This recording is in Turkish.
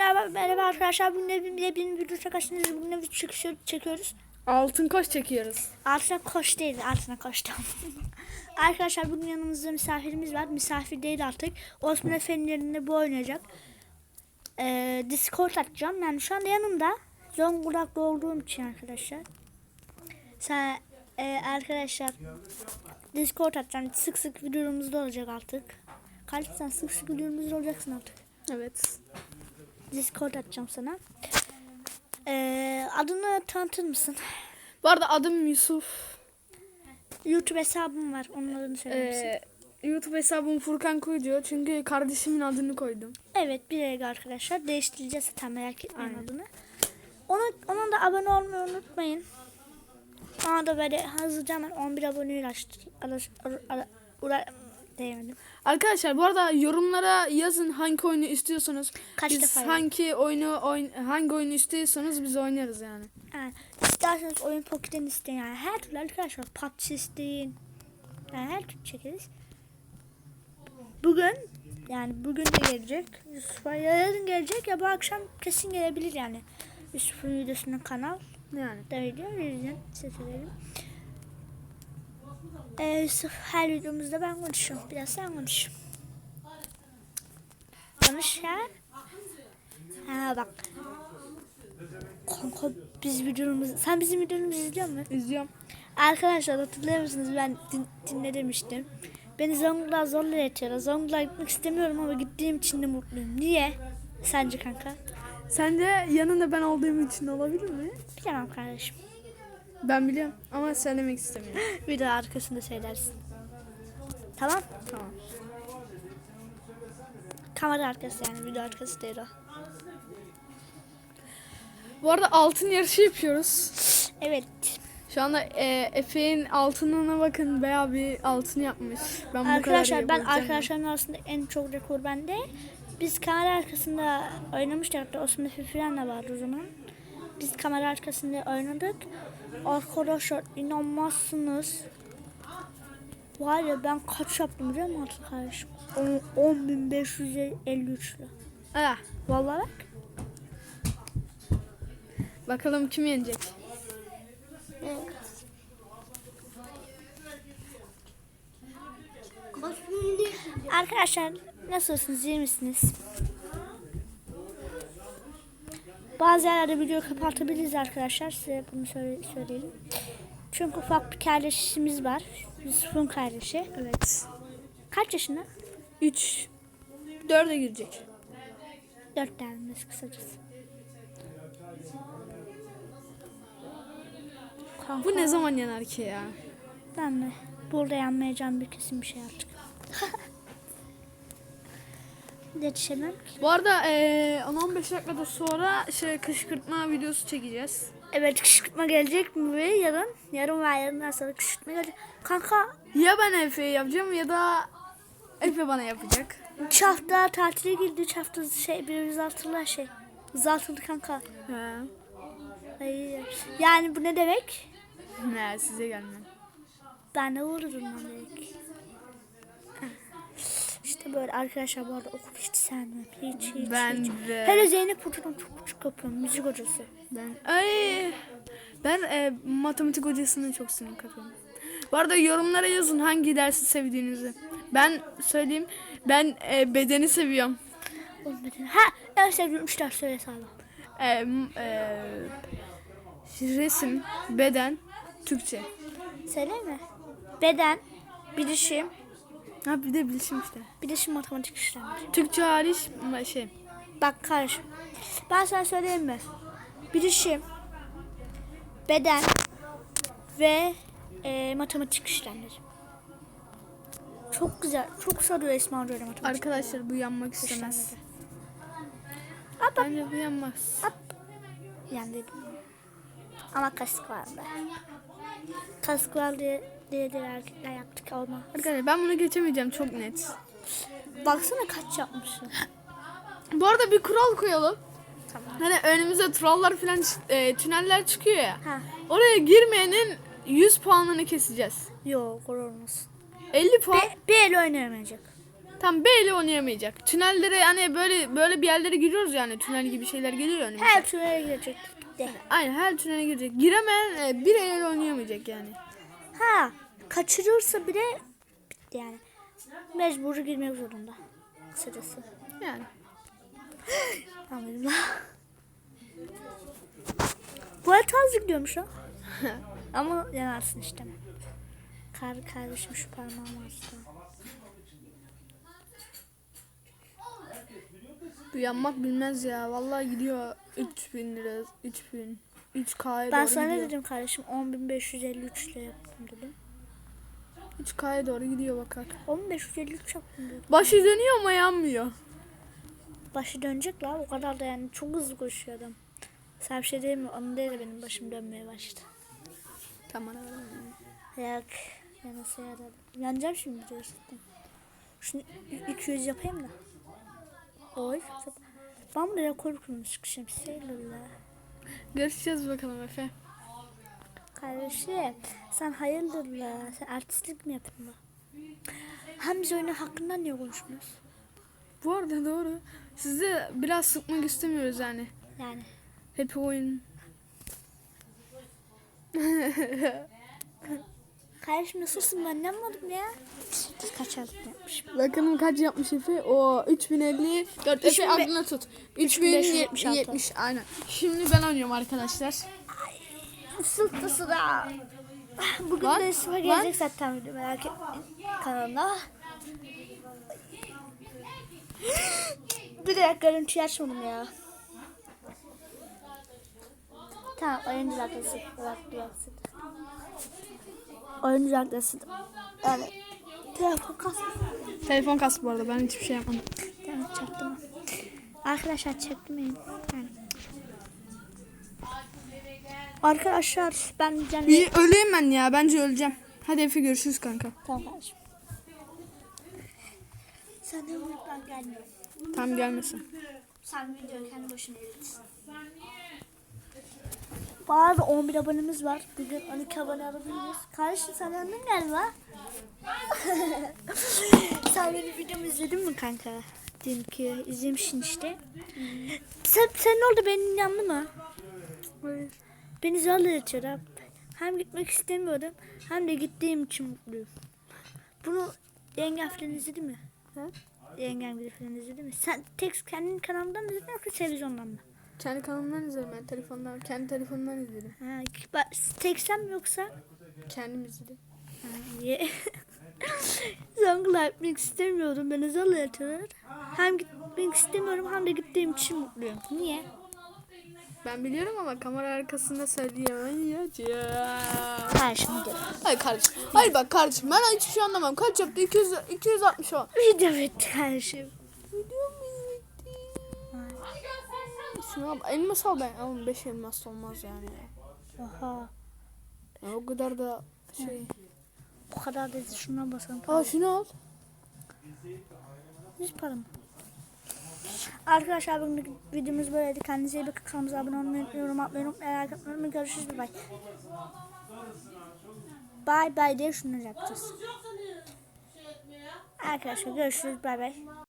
Merhaba, merhaba arkadaşlar. Bugün bir, bir video çekişiniz. Bugün video çekiyor- çekiyoruz. Altın koş çekiyoruz. Altına koş değil, altına koştum. arkadaşlar bugün yanımızda misafirimiz var. Misafir değil artık. Osman Efe'nin yerinde bu oynayacak. Ee, Discord açacağım. Yani şu anda yanımda. Zonguldak'ta olduğum için arkadaşlar. Sen e, arkadaşlar Discord açacağım. Sık sık videomuzda olacak artık. Kaç sen sık sık videomuzda olacaksın artık. Evet. Discord atacağım sana. Ee, adını tanıtır mısın? Bu arada adım Yusuf. YouTube hesabım var. Onun adını söyler misin? Ee, YouTube hesabım Furkan Kuyucu. Çünkü kardeşimin adını koydum. Evet bir el arkadaşlar. Değiştireceğiz zaten merak etmeyin Aynen. adını. Ona, ona da abone olmayı unutmayın. Ona da böyle hızlıca hemen 11 aboneyi ulaştır. Ulaş, diyemedim. Arkadaşlar bu arada yorumlara yazın hangi oyunu istiyorsanız. Kaç biz defa hangi oyunu oyn hangi oyunu istiyorsanız biz oynarız yani. Yani isterseniz oyun poketen isteyin. Yani her türlü arkadaşlar PUBG isteyin. Yani her türlü çekeriz. Bugün yani bugün de gelecek. Yusuf'a ya yarın gelecek ya bu akşam kesin gelebilir yani. Yusuf'un videosunun kanal Yani. da video izleyin. Size Ee, Yusuf her videomuzda ben konuşuyorum. Biraz sen konuş. Konuş ya. Ha bak. Kanka biz videomuzu... Sen bizim videomuzu izliyor musun? İzliyorum. Arkadaşlar hatırlıyor musunuz ben din, dinle demiştim. Beni Zonguldak'a zorla yatıyorlar. Zonguldak'a gitmek istemiyorum ama gittiğim için de mutluyum. Niye? Sence kanka? Sence yanında ben olduğum için olabilir mi? Bilemem kardeşim. Ben biliyorum ama söylemek istemiyorum. Video arkasında söylersin. Tamam? tamam. Kamera arkası yani video arkası değil o. Bu arada altın yarışı yapıyoruz. Evet. Şu anda e, Efe'nin altınına bakın bayağı bir altın yapmış. Ben bu arkadaşlar ben yapabileceğim. arkadaşlarımın arasında en çok rekor bende. Biz kamera arkasında oynamıştık hatta Osman Efe falan da vardı o zaman. Biz kamera arkasında oynadık. Arkadaşlar inanmazsınız. Var ya ben kaç yaptım biliyor musun artık kardeşim? 10.553 lira. Ah, Vallahi bak. bakalım kim yenecek? Arkadaşlar nasılsınız? iyi misiniz? Bazı yerlerde video kapatabiliriz arkadaşlar. Size bunu söyle- söyleyelim. Çünkü ufak bir kardeşimiz var. Yusuf'un kardeşi. Evet. Kaç yaşında? 3 4'e girecek. Dört denmez kısacası. Kanka, Bu ne zaman yener ki ya? Ben mi? Burada yanmayacağım bir kesin bir şey artık. Yetişemem ki. Bu arada eee 10-15 dakikada sonra şey kışkırtma videosu çekeceğiz. Evet kışkırtma gelecek mi ve yarın? Yarın veya yarından sonra kışkırtma gelecek. Kanka Ya ben Efe'ye yapacağım ya da Efe bana yapacak. 3 hafta tatile girdi. 3 hafta şey bir uzattılar şey. Uzatıldı kanka. He. Ay, yani bu ne demek? Ne size gelmem. Ben de lan demek. İşte böyle arkadaşlar bu arada okul hiç sevmem. Hiç hiç Ben hiç. de. Hele Zeynep Hoca'dan çok küçük yapıyorum. Müzik hocası. Ben ay ben e, matematik hocasını çok sinir kapıyorum. Bu arada yorumlara yazın hangi dersi sevdiğinizi. Ben söyleyeyim. Ben e, bedeni seviyorum. Olmadı. Ha en sevdiğim 3 ders söyle sağlam. E, e, resim, beden, Türkçe. Söyleyeyim mi? Beden, bilişim, Ha bir de bilişim işte. bilişim matematik işlemleri. Türkçe hariç şey. Bak kardeşim. Ben sana söyleyeyim mi? Bilişim, beden ve e, matematik işlemleri. Çok güzel. Çok sarıyor Esma Hoca matematik Arkadaşlar bu yanmak istemez. Hop hop. Bence bu yanmaz. Yani dedim. Ama kask var be. Kask var diye erkekler yaptık olma. Arkadaşlar ben bunu geçemeyeceğim çok net. Baksana kaç yapmışsın. Bu arada bir kural koyalım. Tamam. Hani önümüze trollar falan e, tüneller çıkıyor ya. Ha. Oraya girmeyenin 100 puanını keseceğiz. Yok olmaz. 50 puan. Bir, bir el oynayamayacak. Tam B ile oynayamayacak. Tünellere hani böyle böyle bir yerlere giriyoruz yani. Tünel gibi şeyler geliyor yani. Her türlü girecek. De. Aynen her tünele girecek. Giremeyen e, bir el oynayamayacak yani. Ha kaçırırsa bile bitti yani. Mecbur girmek zorunda. Kısacası. Yani. Anladım. Bu arada az gidiyormuş ha. Ama yanarsın işte. Kar kardeşim şu parmağım hasta. Bu yanmak bilmez ya. Vallahi gidiyor 3000 lira, 3000, 3K'ya Ben doğru sana ne gidiyor. dedim kardeşim 10.553 ile yaptım dedim. 3K'ya doğru gidiyor bakak. 10.553 yaptım dedim. Başı dönüyor ama yanmıyor. Başı dönecek la o kadar da yani çok hızlı koşuyor adam. Sen bir şey değil mi? Onun değil de benim başım dönmeye başladı. Tamam. Yak. Yanası yaradı. Yanacağım şimdi gerçekten. Şunu 200 yapayım da. Oy. Ben bunu rekor kurmuşum. Seylullah. Görüşeceğiz bakalım Efe. Kardeşim sen hayırdır la? Sen artistlik mi la? Hem biz oyunun hakkında niye konuşmuyoruz? Bu arada doğru. Sizi biraz sıkmak istemiyoruz yani. Yani. Hep oyun. Kardeşim nasılsın ben anlamadım ya. Kaç altın yapmışım. Bakalım kaç yapmış Efe? O 3050. 4 Efe 3000 aklına tut. 3576. 3070 aynen. Şimdi ben oynuyorum arkadaşlar. Sıktı sıra. Bugün Lan, de lan. gelecek zaten video merak etmeyin. Kanalına. Bir dakika görüntüyü açmadım ya. Tamam oyun düzeltmesi. Bırak düzeltsin. Oyun düzeltmesi. Evet. Telefon kasmış. Telefon kas bu arada ben hiçbir şey yapmadım. Tamam çaktım. Arkadaşlar çekmeyin. Yani. Arkadaşlar ben yani... Bir öleyim ben ya bence öleceğim. Hadi Efe görüşürüz kanka. Tamam kardeşim. Sen de buradan gelmiyor. Tam gelmesin. Sen videoyu kendi başına editsin. Arada 11 abonemiz var. Bugün 12 abone alabiliriz. Kardeşim sen öndün galiba. sen benim videomu izledin mi kanka? Dünkü izlemişsin işte. Sen, sen ne oldu benim yandı mı? Beni zorla yatıyor abi. Hem gitmek istemiyordum hem de gittiğim için mutluyum. Bunu yengem falan izledi mi? Ha? Yengem biri falan izledi mi? Sen tek kendin kanalından mı izledin yoksa televizyondan mı? Kendi kanalımdan izledim ben telefondan. Kendi telefonumdan izledim. Ha, bak, tek sen mi yoksa? Kendim izledim. Ha, iyi. Zonguldak gitmek istemiyordum. Beni zorla yatıyorlar. Hem gitmek istemiyorum hem de gittiğim için mutluyum. Niye? Ben biliyorum ama kamera arkasında söyleyemeyeceğim. Ha şimdi. Hayır kardeşim. Hayır bak kardeşim ben hiçbir şey anlamam. Kaç yaptı? 200, 260 o. Video bitti kardeşim. Video mu? Şuna elmas al ben. Oğlum 5 elmas olmaz yani. Oha. Ya o kadar da şey. O kadar da şuna basalım. Aa şunu al. Yüz para mı? Arkadaşlar bugün videomuz böyleydi. Kendinize iyi bakın. Kanalımıza abone olmayı, yorum atmayı unutmayın. Merak etmeyin. Görüşürüz. Bay bay. Bay bay diye şunu yapacağız. Arkadaşlar görüşürüz. Bay bay.